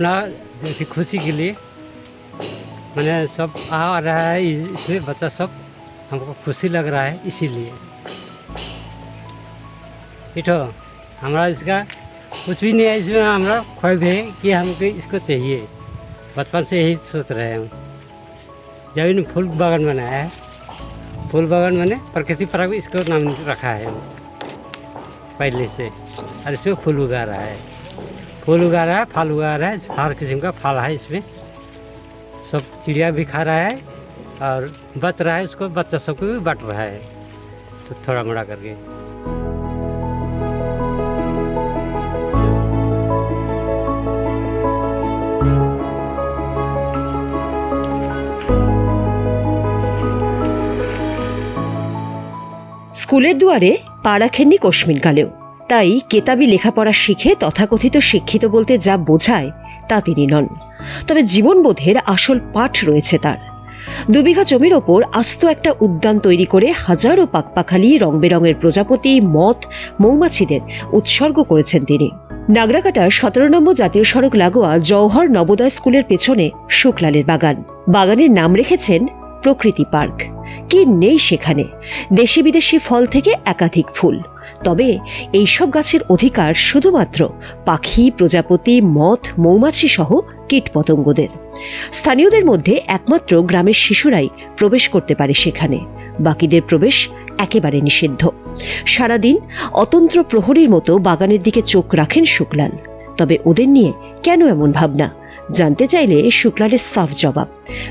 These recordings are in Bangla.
अपना खुशी के लिए। मैंने सब आ रहा है इसमें बच्चा सब हमको खुशी लग रहा है, इसीलिए। इठो, हमारा इसका कुछ भी नहीं है, इसमें हमारा ख्वाब है कि हमको इसको चाहिए। बचपन से यही सोच रहे हैं। जब इन फूल बागान बनाया है। फूल बागान मैंने प्रकृति पर्व इसको नाम रखा है। पहले से, और इसमें फूल उगा रहा है। फूल उगा रहा है फल उगा रहा है हर किस्म का फल है इसमें सब चिड़िया भी खा रहा है और बच रहा है उसको बच्चा सबको भी बट रहा है तो थोड़ा मोड़ा करके স্কুলের দুয়ারে পা রাখেননি কালেও তাই কেতাবি লেখাপড়া শিখে তথাকথিত শিক্ষিত বলতে যা বোঝায়, তা তিনি নন। তবে জীবনবোধের আসল পাঠ রয়েছে তার। দুবিঘা জমির ওপর আস্ত একটা উদ্যান তৈরি করে হাজারো পাকপাখালি রং বেরঙের প্রজাপতি মথ মৌমাছিদের উৎসর্গ করেছেন তিনি। নাগরাকাটার সতেরো নম্বর জাতীয় সড়ক লাগোয়া জওহর নবোদয় স্কুলের পেছনে শুক্লালের বাগান। বাগানের নাম রেখেছেন প্রকৃতি পার্ক। কি নেই সেখানে? দেশি বিদেশি ফল থেকে একাধিক ফুল। তবে এইসব গাছের অধিকার শুধুমাত্র পাখি, প্রজাপতি, মথ, মৌমাছি সহ কীটপতঙ্গদের। স্থানীয়দের মধ্যে একমাত্র গ্রামের শিশুরাই প্রবেশ করতে পারে সেখানে। বাকিদের প্রবেশ একেবারে নিষিদ্ধ। সারাদিন অতন্ত্র প্রহরীর মতো বাগানের দিকে চোখ রাখেন শুক্লাল তবে ওদের নিয়ে কেন এমন ভাবনা? জানতে চাইলে শুক্লালের সাফ জবাব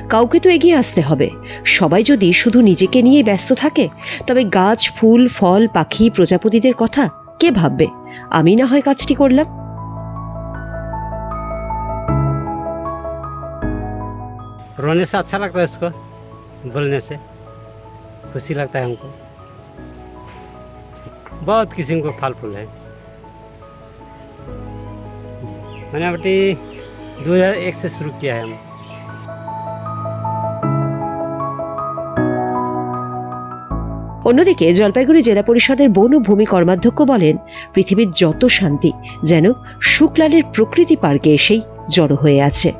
কাউকে তো এগিয়ে আসতে হবে সবাই যদি শুধু নিজেকে নিয়ে ব্যস্ত থাকে তবে গাছ ফুল ফল পাখি প্রজাপতিদের কথা কে ভাববে আমি না হয় কাজটি করলাম रोने से अच्छा लगता है उसको बोलने से खुशी लगता है हमको बहुत किस्म को फल फूल है मैंने अभी 2001 से शुरू किया है हम অন্যদিকে জলপাইগুড়ি জেলা পরিষদের বন ও ভূমি কর্মাধ্যক্ষ বলেন পৃথিবীর যত শান্তি যেন শুক্লালের প্রকৃতি পার্কে এসেই জড়ো হয়ে আছে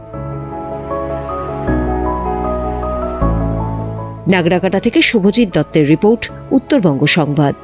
নাগরাকাটা থেকে শুভজিৎ দত্তের রিপোর্ট উত্তরবঙ্গ সংবাদ